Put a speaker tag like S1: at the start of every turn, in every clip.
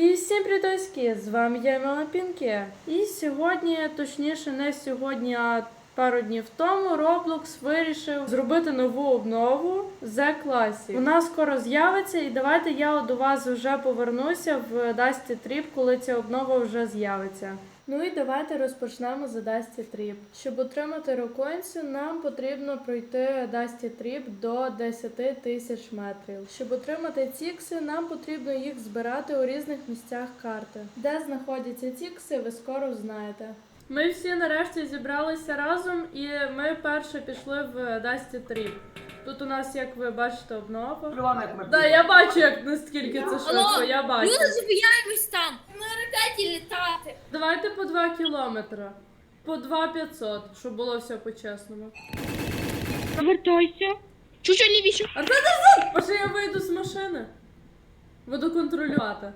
S1: І всім привітки! З вами я Мила Пінке. І сьогодні, точніше, не сьогодні, а пару днів тому Roblox вирішив зробити нову обнову The Classic. Вона скоро з'явиться, і давайте я до вас вже повернуся в Dusty Trip, коли ця обнова вже з'явиться. Ну і давайте розпочнемо з Dusty Trip. Щоб отримати роконцю, нам потрібно пройти Dusty Trip до 10 тисяч метрів. Щоб отримати цікси, нам потрібно їх збирати у різних місцях карти. Де знаходяться цікси, ви скоро знаєте. Ми всі нарешті зібралися разом і ми перше пішли в Dusty Trip. Тут у нас, як ви бачите, обнова.
S2: Ми
S1: Да, я бачу, як наскільки це швидко, я бачу.
S3: Люди зупиняємось там. На ракеті літати.
S1: Давайте по 2 кілометри. По 2 500, щоб було все по-чесному.
S3: Повертайся. Чуть-чуть лівіше.
S1: Артем, Артем! Може я вийду з машини? Буду контролювати.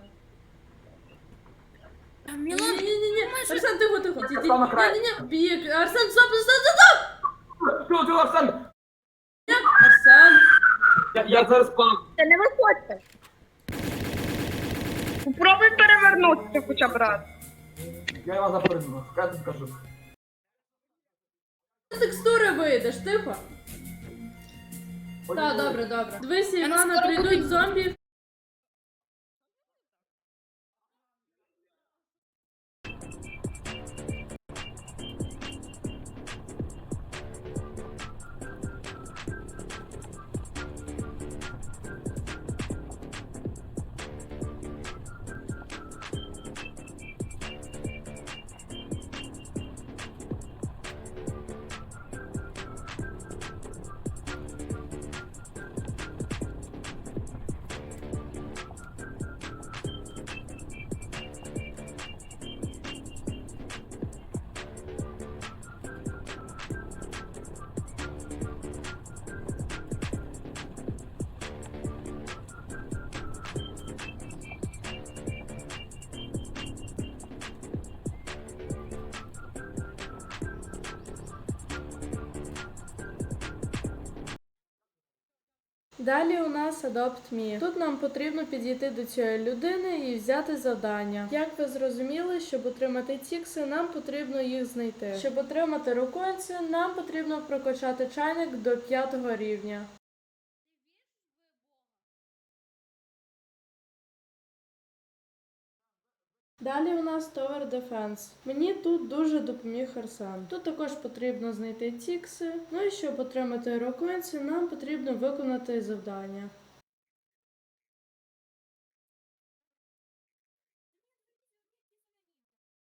S3: А,
S1: Ні,
S3: Мілан,
S1: ні, ні, ні. Арсен, тихо, тихо. Ті, ті.
S2: Арсен, на край.
S1: Ні, ні, ні. Бік. Арсен, стоп, стоп, стоп, стоп!
S2: Що ти, Арсен?
S1: Арсен.
S2: Я, я зараз пам.
S4: Та не виходьте. Попробуй перевернутися хоча б раз.
S2: Я його запрыгну. Я тобі
S1: кажу. Текстури вийдеш, тихо. Так, добре, добре.
S3: Дивись,
S1: Івана, прийдуть зомбі. Далі у нас Adopt Me. Тут нам потрібно підійти до цієї людини і взяти завдання. Як ви зрозуміли, щоб отримати тікси, нам потрібно їх знайти. Щоб отримати руконці, нам потрібно прокачати чайник до п'ятого рівня. Далі у нас Tower Defense. Мені тут дуже допоміг Арсен. Тут також потрібно знайти цікси. Ну і щоб отримати роконці, нам потрібно виконати завдання.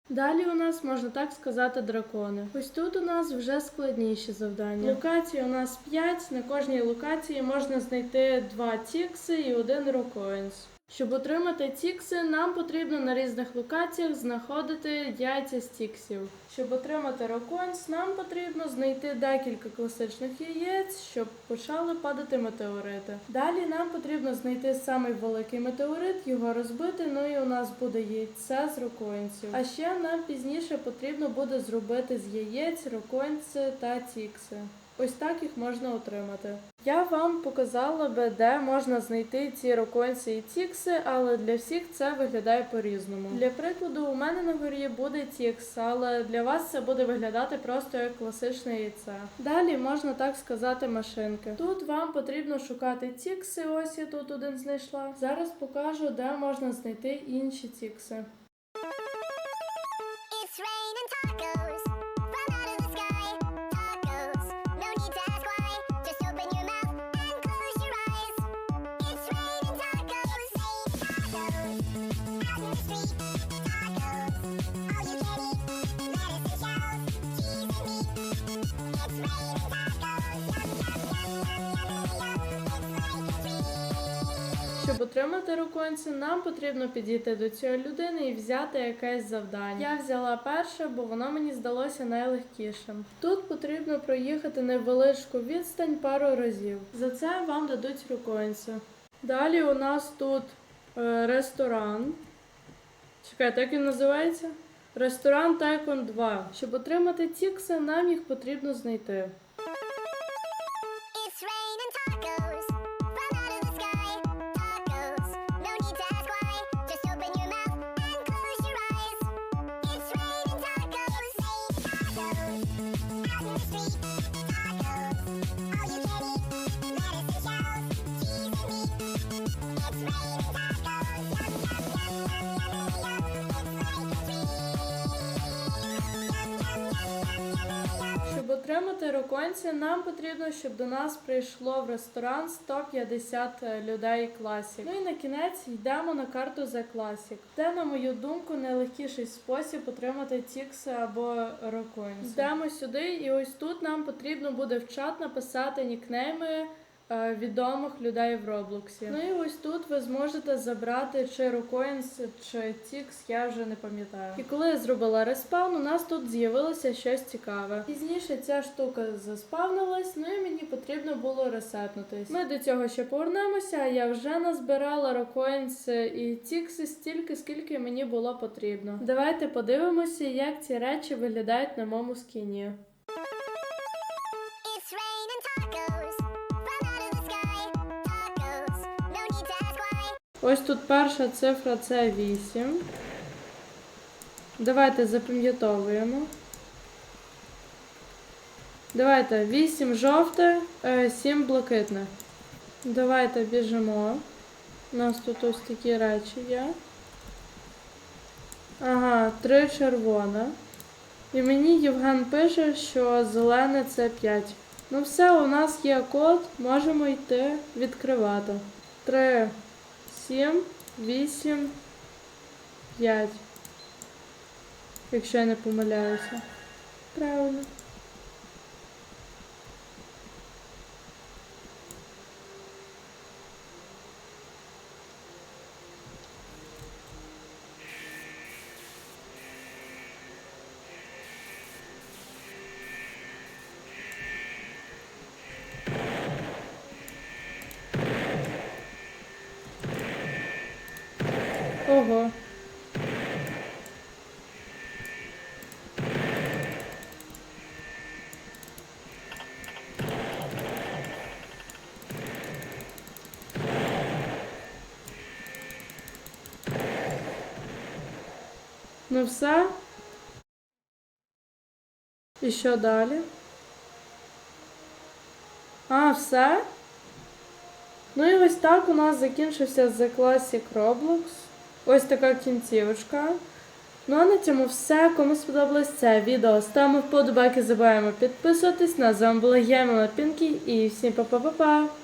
S1: Далі у нас можна так сказати дракони. Ось тут у нас вже складніші завдання. Локацій у нас 5. На кожній локації можна знайти 2 тікси і один рокоінс. Щоб отримати тікси, нам потрібно на різних локаціях знаходити яйця з тіксів. Щоб отримати рокоінс, нам потрібно знайти декілька класичних яєць, щоб почали падати метеорити. Далі нам потрібно знайти самий великий метеорит, його розбити, ну і у нас буде яйце з рокоінців. А ще нам пізніше потрібно буде зробити з яєць рокоінці та тікси. Ось так їх можна отримати. Я вам показала би, де можна знайти ці роконці і тікси, але для всіх це виглядає по-різному. Для прикладу, у мене на горі буде тікс, але для вас це буде виглядати просто як класичне яйце. Далі можна так сказати машинки. Тут вам потрібно шукати тікси. Ось я тут один знайшла. Зараз покажу, де можна знайти інші тікси. Щоб отримати руконці, нам потрібно підійти до цієї людини і взяти якесь завдання. Я взяла перше, бо воно мені здалося найлегкішим. Тут потрібно проїхати невеличку відстань пару разів. За це вам дадуть руконці. Далі у нас тут Е, ресторан. Чекайте, як він називається? Ресторан Тайкон 2. Щоб отримати тікси, нам їх потрібно знайти.
S5: It's raining.
S1: Отримати руконці, нам потрібно, щоб до нас прийшло в ресторан 150 людей класік. Ну і на кінець йдемо на карту за класік. Це, на мою думку, найлегкіший спосіб отримати тікси або руконці. Йдемо сюди, і ось тут нам потрібно буде в чат написати нікнейми. Е, Відомих людей в Роблоксі. Ну і ось тут ви зможете забрати чи рукоїнс, чи тікс, я вже не пам'ятаю. І коли я зробила респаун, у нас тут з'явилося щось цікаве. Пізніше ця штука заспавнилась, ну і мені потрібно було ресетнутись. Ми до цього ще повернемося. Я вже назбирала рокоїнс і тікси стільки, скільки мені було потрібно. Давайте подивимося, як ці речі виглядають на моєму скіні. Ось тут перша цифра це 8. Давайте запам'ятовуємо. Давайте 8 жовте, 7 блакитне. Давайте біжимо. У нас тут ось такі речі є. Ага, 3 червона. І мені Євген пише, що зелене це 5. Ну все, у нас є код, можемо йти відкривати. 3, 7, 8, 5. Якщо я не помиляюся. Правильно. Ого. Ну все. І що далі? А, все? Ну і ось так у нас закінчився The Classic Roblox. Ось така кінцівочка. Ну а на цьому все. Кому сподобалось це відео, ставимо вподобайки, забуваємо підписуватись. На з вами була я, Мала Пінкі, і всім па-па-па-па!